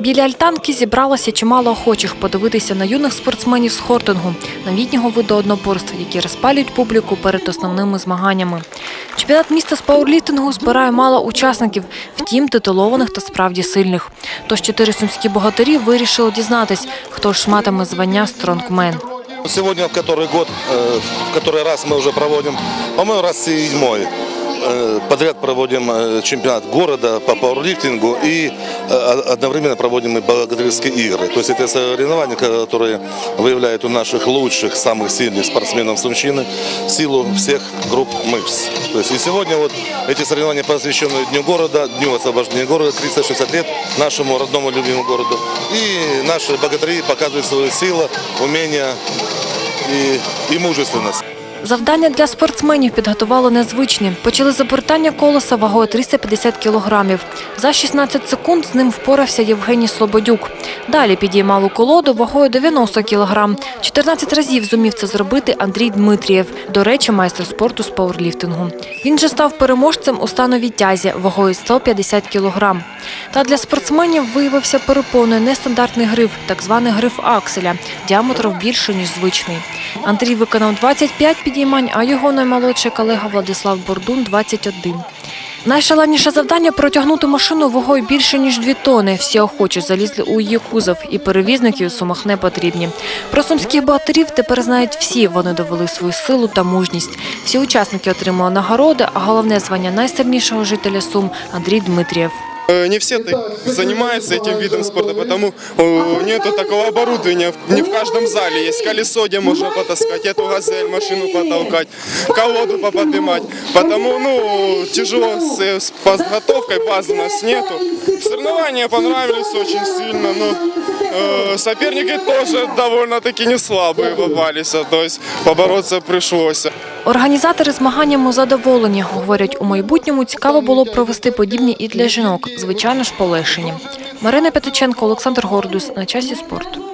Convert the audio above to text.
Біля альтанки зібралося чимало охочих подивитися на юних спортсменів з хортингу, новітнього виду однопорств, які розпалюють публіку перед основними змаганнями. Чемпіонат міста з пауерліфтингу збирає мало учасників, втім титулованих та справді сильних. Тож чотири сумські богатирі вирішили дізнатись, хто ж матиме звання стронгмен. Сегодня в который год, э, в который раз мы уже проводим, по-моему, раз седьмой э, Подряд проводим э, чемпионат города по пауэрлифтингу и э, одновременно проводим и богатырские игры. То есть это соревнования, которые выявляют у наших лучших, самых сильных спортсменов Сумщины силу всех групп мышц. То есть и сегодня вот эти соревнования посвящены Дню города, Дню освобождения города, 360 лет нашему родному любимому городу. И наши богатыри показывают свою силу, умение и, и мужественность. Завдання для спортсменів підготували незвичні. Почали з обертання колеса вагою 350 кілограмів. За 16 секунд з ним впорався Євгеній Слободюк. Далі підіймали колоду вагою 90 кілограм. 14 разів зумів це зробити Андрій Дмитрієв, до речі, майстер спорту з пауерліфтингу. Він же став переможцем у становій тязі вагою 150 кілограм. Та для спортсменів виявився перепоною нестандартний гриф, так званий гриф акселя, діаметром більше, ніж звичний. Андрій виконав 25 підіймань, а його наймолодший колега Владислав Бордун – 21. Найшаленіше завдання – протягнути машину вагою більше, ніж 2 тони. Всі охочі залізли у її кузов, і перевізників у Сумах не потрібні. Про сумських богатирів тепер знають всі. Вони довели свою силу та мужність. Всі учасники отримали нагороди, а головне звання найсильнішого жителя Сум – Андрій Дмитрієв. Э, Не все так занимаются этим видом спорта, потому э, нету такого оборудования. Не в каждом зале есть колесо, где можно потаскать, эту газель, машину потолкать, колоду поподнимать. Потому ну, тяжело с, с подготовкой, базы у нас нету. Соревнования понравились очень сильно, но э, соперники тоже довольно-таки не слабые попались, а, то есть побороться пришлось. Організатори змаганнями задоволені. Говорять, у майбутньому цікаво було провести подібні і для жінок, звичайно ж полегшені. Марина Петиченко, Олександр Гордус. На часі спорту.